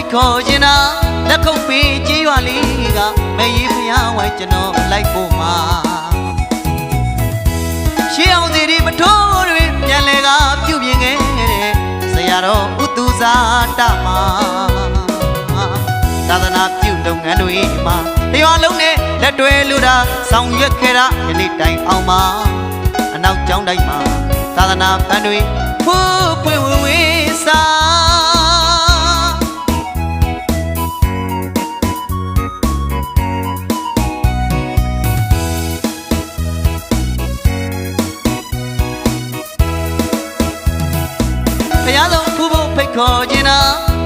ဖူးဖို့ဖိတ်ခေါ်ခြင်းနာလက်ခုပ်ပေးကြေးရွာလေးကမေရီဖျားဝိုင်းကျွန်တော်လိုက်ဖို့မှာရှေးအောင်စီဒီပထိုးတွေပြန်လဲကပြုပြင်ခဲ့တဲ့ဆရာတော်ဥသူဇာတမှာသာသနာပြုလုပ်ငန်းတွေမှာတရွာလုံးနဲ့လက်တွဲလူတာဆောင်ရွက်ခဲ့တာယနေ့တိုင်အောင်မှာအနောက်ကျောင်းတိုင်းမှာသာသနာပန်းတွေဖူးပွ ခေါ်ခြင်းနာ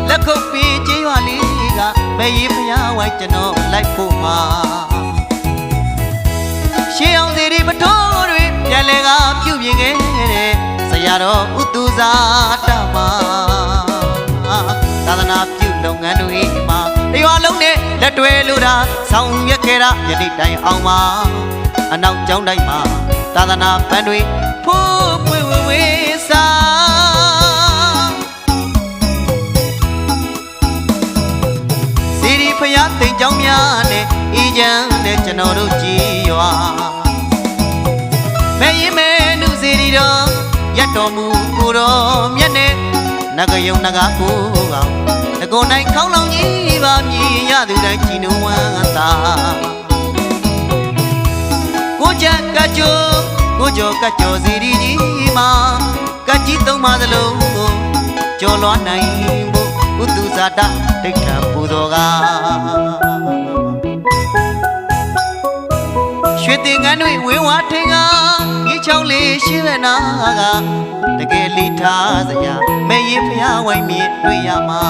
လက်ခုပ်ပြီးကြေးရွာလေးကမေရီဘုရားဝိုင်းကျွန်တော်လိုက်ဖို့မှာရှေးအောင်စီဒီပထိုးတွေပြန်လဲကပြုပြင်ခဲ့တဲ့ဆရာတော်ဥသူဇာတမသာသနာပြုလုပ်ငန်းတွေမှာတရွာလုံးနဲ့လက်တွဲလူတာဆောင်ရွက်ခဲ့တာယနေ့တိုင်အောင်မှာအနောက်ကျောင်းတိုင်းမှာသာသနာပန်းတွေ နဲ့ဤချမ်းနဲ့ကျွန်တော်တို့ကြည်ရွာမဲရင်မဲနုစီရီတော်ရတ်တော်မူကိုတော်မြတ်နဲ့နဂယုံနဂကိုကောင်တကုံတိုင်းခေါင်းလောင်ကြီးပါမြည်ရသူတိုင်းကြည်နုံဝမ်းသာကိုချက်ကကြိုကိုကြောကကြောစီရီကြီးမှာကကြီးသုံးပါသလုံးကိုကျော်လွှားနိုင်ဖို့ဥတုဇာတဒိဋ္ဌံပူဇော်က ရွှေတင်ငန်းတွေဝင်းဝါထင်ကကြီးချောင်းလေးရှိမဲ့နာကတကယ်လိထားစရာမဲရင်ဖျားဝိုင်းမြင်တွေ့ရမှာ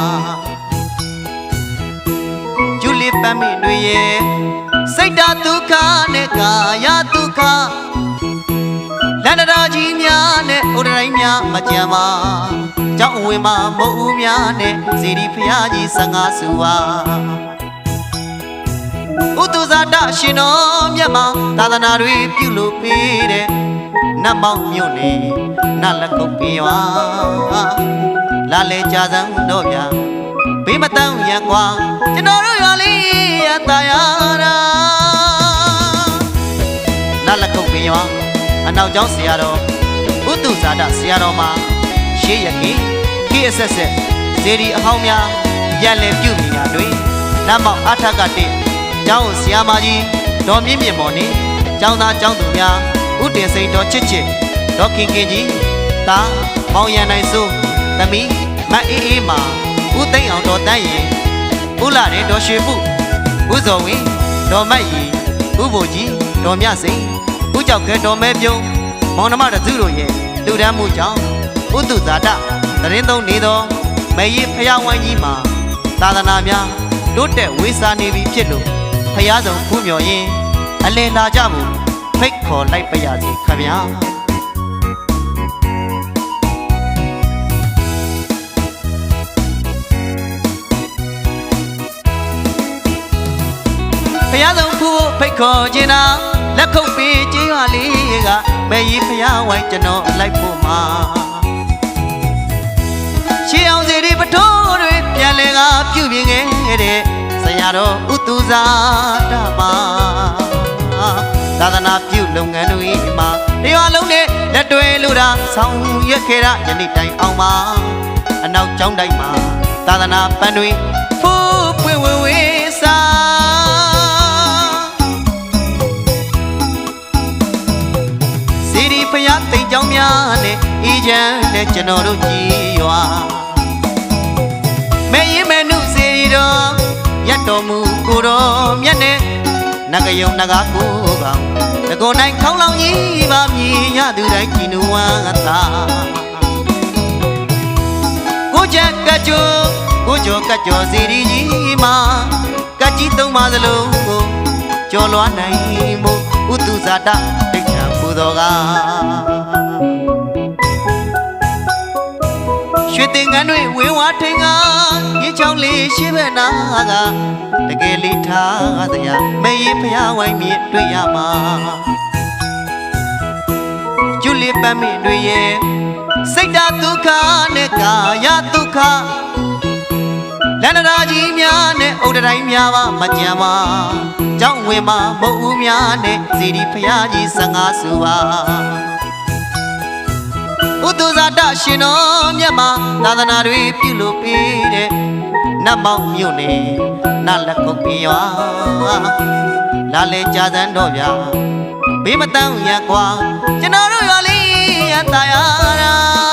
ကျူလီပမ်းမင်တွေရဲ့စိတ်ဓာတ်ဒုက္ခနဲ့ကာယဒုက္ခလန္ဒရာကြီးများနဲ့ဥဒရိုင်းများမကြံပါကြောင့်အဝင်မှာမုတ်ဦးများနဲ့ဇေဒီဖျားကြီးဆငါစုပါ ဥတုဇာတရှင်တော်မြတ်မှာသာသနာတွေပြုလို့ပေးတဲ့နတ်မောင်မြို့နေနတ်လက်ကုတ်ပြေဝါလာလေကြာစံတော့ဗျာဘေးမတန်းရန်ကွာကျွန်တော်တို့ရွာလေးရတာယာရာနတ်လက်ကုတ်ပြေဝါအနောက်ကျောင်းဆရာတော်ဥတုဇာတဆရာတော်မှာရှေးရခင်ခေတ်အဆက်ဆက်ဇေဒီအဟောင်းများပြန်လည်ပြုမိရာတွင်နတ်မောင်အထက်ကတည်း ကျောင်းဆရာမကြီးဒေါ်မြင့်မြင့်မော်နေကျောင်းသားကျောင်းသူများဥတင်စိန်တော်ချစ်ချစ်ဒေါ်ခင်ခင်ကြီးတာမောင်ရန်နိုင်စိုးသမီးမအေးအေးမာဥသိမ့်အောင်တော်တန်းရင်ဥလာရင်ဒေါ်ရွှေမှုဥဇော်ဝင်းဒေါ်မတ်ရီဥဘိုလ်ကြီးဒေါ်မြစိန်ဦးကြောက်ခဲတော်မဲပြုံးမောင်နှမတစုတို့ရဲ့လူဒန်းမှုကြောင့်ဥတုဇာတသရင်သုံးနေသောမေရီဖျားဝိုင်းကြီးမှာသာသနာများတိုးတက်ဝေစာနေပြီဖြစ်လို့ ဖျားဆုံးဖူးမြော်ရင်အလင်လာကြမှုဖိတ်ခေါ်လိုက်ပါရစေခမညာဖျားဆုံးဖူးဖို့ဖိတ်ခေါ်ခြင်းနာလက်ခုပ်ပေးခြင်းရွာလေးကမေရီဖျားဝိုင်းကျွန်တော်လိုက်ဖို့မှာရှေးအောင်စီဒီပထိုးတွေပြန်လဲကပြုပြင်ခဲ့တဲ့ ဆရာတော်ဥတုဇာတပါသာသနာပြုလုပ်ငန်းတွေမှာတရွာလုံးနဲ့လက်တွဲလူတာဆောင်ရွက်ခဲ့တာယနေ့တိုင်အောင်ပါအနောက်ကျောင်းတိုင်းမှာသာသနာပန်းတွေဖိုးပွင့်ဝဝေးစာစီဒီဖျားတိမ်ကြောင်းများနဲ့ဤချမ်းနဲ့ကျွန်တော်တို့ကြည်ရွာမဲရင်မဲနုစီရီတော်ရ တ်တော်မူကိုတော်မြတ်နဲ့နဂယုံနဂကိုကောင်တကုံတိုင်းခေါင်းလောင်ကြီးပါမြည်ရသူတိုင်းကြည်နူဝါသာကိုချက်ကကြိုကိုကျော်ကကြော်စီရီကြီးမှာကကြီးသုံးပါသလုံးကိုကျော်လွားနိုင်မှုဥတုဇာတဒိဋ္ဌံပူတော်က င်ငန်းတွေဝင်းဝါထင်ကရေချောင်းလေးရှိဘက်နာကတကယ်လေးထားစရာမေရီဖျားဝိုင်းမြင်တွေ့ရမှာကျွလီပမ်းမင်တွေရဲ့စိတ်ဓာတ်ဒုက္ခနဲ့ကာယဒုက္ခတန္တရာကြီးများနဲ့ဥဒတိုင်းများပါမကြံပါကြောင်းဝင်မှာမဟုတ်ဦးများနဲ့စီဒီဖရာကြီး15စုပါ ဥဒ္ဒဇာတရှင်တော်မြတ်မှာသာသနာတွေပြုလို့ပေးတဲ့နတ်မောင်မြို့နယ်နတ်လက်ကုတ်ပြရွာလာလေကြာစံတော့ဗျာဘေးမတန်းရကွာကျွန်တော်တို့ရွာလေးရတာယာ